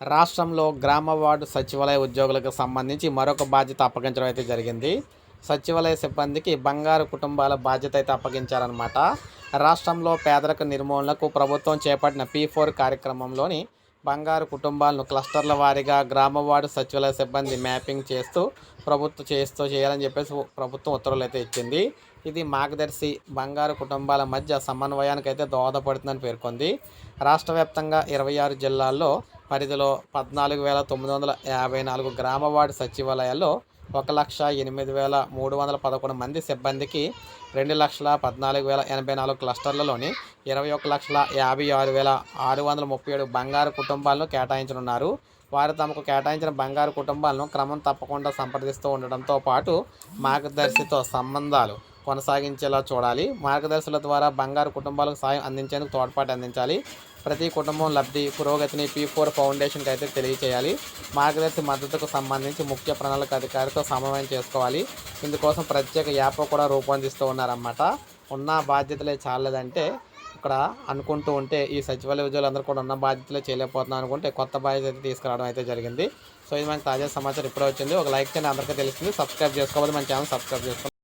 రాష్ట్రంలో గ్రామ వార్డు సచివాలయ ఉద్యోగులకు సంబంధించి మరొక బాధ్యత అప్పగించడం అయితే జరిగింది. సచివాలయ సిబ్బందికి బంగారు కుటుంబాల బాధ్యత అయితే అప్పగించారనమాట రాష్ట్రంలో పేదరిక నిర్మూలనకు ప్రభుత్వం చేపట్టిన పీ ఫోర్ కార్యక్రమంలోని బంగారు కుటుంబాలను క్లస్టర్ల వారీగా గ్రామ వార్డు సచివాలయ సిబ్బంది మ్యాపింగ్ చేస్తూ ప్రభుత్వం చేస్తూ చేయాలని చెప్పేసి ప్రభుత్వం ఉత్తర్వులు అయితే ఇచ్చింది. ఇది మార్గదర్శి బంగారు కుటుంబాల మధ్య సమన్వయానికి అయితే దోహదపడుతుందని పేర్కొంది. రాష్ట్ర వ్యాప్తంగా ఇరవై ఆరు జిల్లాల్లో పరిధిలో పద్నాలుగు వేల తొమ్మిది వందల యాభై నాలుగు గ్రామ వార్డు సచివాలయాల్లో ఒక లక్ష ఎనిమిది వేల మూడు వందల పదకొండు మంది సిబ్బందికి రెండు లక్షల పద్నాలుగు వేల ఎనభై నాలుగు క్లస్టర్లలోని ఇరవై ఒక లక్షల యాభై ఆరు వేల ఆరు వందల ముప్పై ఏడు బంగారు కుటుంబాలను కేటాయించనున్నారు. వారు తమకు కేటాయించిన బంగారు కుటుంబాలను క్రమం తప్పకుండా సంప్రదిస్తూ ఉండడంతో పాటు మార్గదర్శితో సంబంధాలు కొనసాగించేలా చూడాలి. మార్గదర్శకుల ద్వారా బంగారు కుటుంబాలకు సాయం అందించేందుకు తోడ్పాటు అందించాలి. ప్రతి కుటుంబం లబ్ధి పురోగతిని పీ ఫోర్ ఫౌండేషన్కి అయితే తెలియచేయాలి. మార్గదర్శి మద్దతుకు సంబంధించి ముఖ్య ప్రణాళిక అధికారితో సమన్వయం చేసుకోవాలి. ఇందుకోసం ప్రత్యేక యాప్ కూడా రూపొందిస్తూ ఉన్నారన్నమాట. ఉన్న బాధ్యతలే చాలదంటే ఇక్కడ అనుకుంటూ ఉంటే ఈ సచివాలయ ఉద్యోగులందరూ కూడా ఉన్న బాధ్యతలే చేయలేకపోతున్నాం అనుకుంటే కొత్త బాధ్యత అయితే తీసుకురావడం అయితే జరిగింది. సో ఇది మనకి తాజా సమాచారం ఇప్పుడే వచ్చింది. ఒక లైక్ చేయండి అందరికీ తెలుస్తుంది. సబ్స్క్రైబ్ చేసుకోవాలి మన ఛానల్ సబ్స్క్రైబ్ చేసుకోవాలి